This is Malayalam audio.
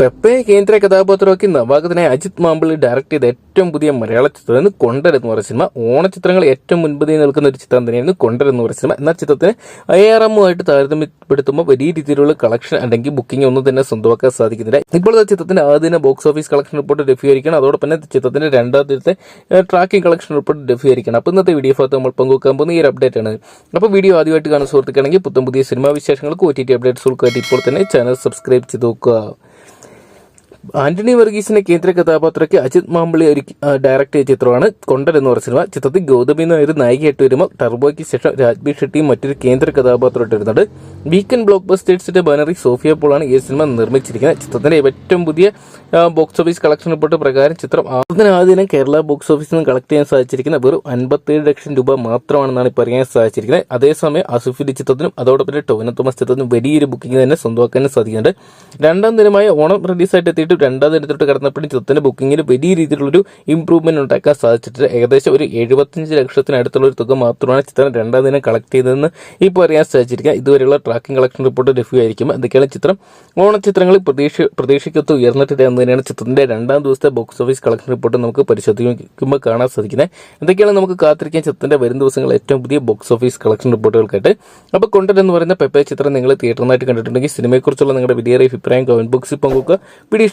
പെപ്പയെ കേന്ദ്ര കഥാപാത്രമാക്കി നവാഗതനായ അജിത് മാമ്പിളി ഡയറക്ട് ചെയ്ത ഏറ്റവും പുതിയ മലയാള ചിത്രമാണ് കൊണ്ടർ എന്ന് പറയുന്ന സിനിമ. ഓണച്ചിത്രങ്ങൾ ഏറ്റവും മുൻപതിൽ നിൽക്കുന്ന ഒരു ചിത്രം തന്നെയാണ് കൊണ്ടർ എന്ന് പറയുന്ന സിനിമ. എന്നാൽ ചിത്രത്തിന് ഐ ആർ എമ്മുമായിട്ട് താരതമ്യപ്പെടുത്തുമ്പോൾ വലിയ രീതിയിലുള്ള കളക്ഷൻ അല്ലെങ്കിൽ ബുക്കിംഗ് ഒന്നും തന്നെ സ്വന്തമാക്കാൻ സാധിക്കുന്നില്ല. ഇപ്പോഴത്തെ ചിത്രത്തിന്റെ ആദ്യ ബോക്സ് ഓഫീസ് കളക്ഷൻ റിപ്പോർട്ട് ലഭ്യീകരിക്കണം അതോടൊപ്പം തന്നെ ചിത്രത്തിന്റെ രണ്ടാം ദിവസത്തെ ട്രാക്കിംഗ് കളക്ഷൻ റിപ്പോർട്ട് ലഭ്യീകരിക്കണം അപ്പോൾ ഇന്നത്തെ വീഡിയോ ഭാഗത്ത് നമ്മൾ പങ്കുവെക്കാൻ പോകുന്ന ഈ ഒരു അപ്ഡേറ്റ് ആണ്. അപ്പോൾ വീഡിയോ ആദ്യമായിട്ട് കാണുന്ന സുഹൃത്തുക്കളാണെങ്കിൽ പുത്തൻ പുതിയ സിനിമാ വിശേഷങ്ങൾക്ക് ഒ ടി ടി അപ്ഡേറ്റ്സുകൾക്കായിട്ട് ഇപ്പോൾ തന്നെ ചാനൽ സബ്സ്ക്രൈബ് ചെയ്ത് നോക്കുക. ആന്റണി വർഗീസിന്റെ കേന്ദ്ര കഥാപാത്രയ്ക്ക് അജിത് മാമ്പിളി ഒരു ഡയറക്ട് ചെയ്ത ചിത്രമാണ്. കൊണ്ടൽ എന്ന് പറഞ്ഞ സിനിമ. ചിത്രത്തിൽ ഗൗതമി നായർ നായികയായിട്ട് വരുമ്പോൾ ടർബോയ്ക്ക് ശേഷം രാജ്ബി ഷെട്ടിയും മറ്റൊരു കേന്ദ്ര കഥാപാത്രമായിട്ട് വരുന്നുണ്ട്. വീക്കെൻഡ് ബ്ലോക്ക് ബസ്റ്റേഴ്സിന്റെ ബാനറിൽ സോഫിയ പോളാണ് ഈ സിനിമ നിർമ്മിച്ചിരിക്കുന്നത്. ചിത്രത്തിന്റെ ഏറ്റവും പുതിയ ബോക്സ് ഓഫീസ് കളക്ഷൻ റിപ്പോർട്ട് പ്രകാരം ചിത്രം ആദ്യം ആദ്യം കേരള ബോക്സ് ഓഫീസിൽ നിന്ന് കളക്ട് ചെയ്യാൻ സാധിച്ചിരിക്കുന്ന വെറും അൻപത്തേഴ് ലക്ഷം രൂപ മാത്രമാണെന്നാണ് ഇപ്പോൾ അറിയാൻ സാധിച്ചിരിക്കുന്നത്. അതേസമയം അസുഫിന്റെ ചിത്രത്തിനും അതോടൊപ്പം ടോവിനോ തോമസ് ചിത്രത്തിനും വലിയൊരു ബുക്കിംഗ് തന്നെ സ്വന്തമാക്കാനും സാധിക്കുന്നുണ്ട്. രണ്ടാം ദിനമായ ഓണം റിലീസായിട്ട് എത്തിയിട്ട് രണ്ടാം ദിനത്തോട്ട് കടന്നപ്പോഴും ചിത്രത്തിന്റെ ബുക്കിങ്ങിൽ വലിയ രീതിയിലുള്ളൊരു ഇംപ്രൂവ്മെന്റ് ഉണ്ടാക്കാൻ സാധിച്ചിട്ട് ഏകദേശം ഒരു എഴുപത്തഞ്ച് ലക്ഷത്തിനടുത്തുള്ള ഒരു തുക മാത്രമാണ് ചിത്രം രണ്ടാം ദിനം കളക്ട് ചെയ്തതെന്ന് ഇപ്പോൾ അറിയാൻ സാധിച്ചിരിക്കുക. ഇതുവരെയുള്ള ട്രാക്കിംഗ് കളക്ഷൻ റിപ്പോർട്ട് ലഭ്യമായിരിക്കും എന്തൊക്കെയാണ് ചിത്രം. ഓണച്ചിത്രങ്ങളിൽ പ്രതീക്ഷ പ്രതീക്ഷയ്ക്കൊത്ത് ഉയർന്നിട്ടില്ല എന്ന് തന്നെയാണ് ചിത്രത്തിന്റെ രണ്ടാം ദിവസത്തെ ബോക്സ് ഓഫീസ് കളക്ഷൻ റിപ്പോർട്ട് നമുക്ക് പരിശോധിക്കുമ്പോൾ കാണാൻ സാധിക്കുന്നത്. എന്തൊക്കെയാണ് നമുക്ക് കാത്തിരിക്കാൻ ചിത്രത്തിന്റെ വരും ദിവസങ്ങൾ ഏറ്റവും പുതിയ ബോക്സ് ഓഫീസ് കളക്ഷൻ റിപ്പോർട്ടുകൾക്കായിട്ട് അപ്പോൾ കൊണ്ടൻ എന്ന് പറയുന്ന പെപ്പേ ചിത്രം നിങ്ങൾ തിയേറ്ററിനായിട്ട് കണ്ടിട്ടുണ്ടെങ്കിൽ സിനിമയെക്കുറിച്ചുള്ള നിങ്ങളുടെ വലിയ അഭിപ്രായം കമന്റ് ബോക്സിൽ പങ്കുവെക്കുക. വീഡിയോ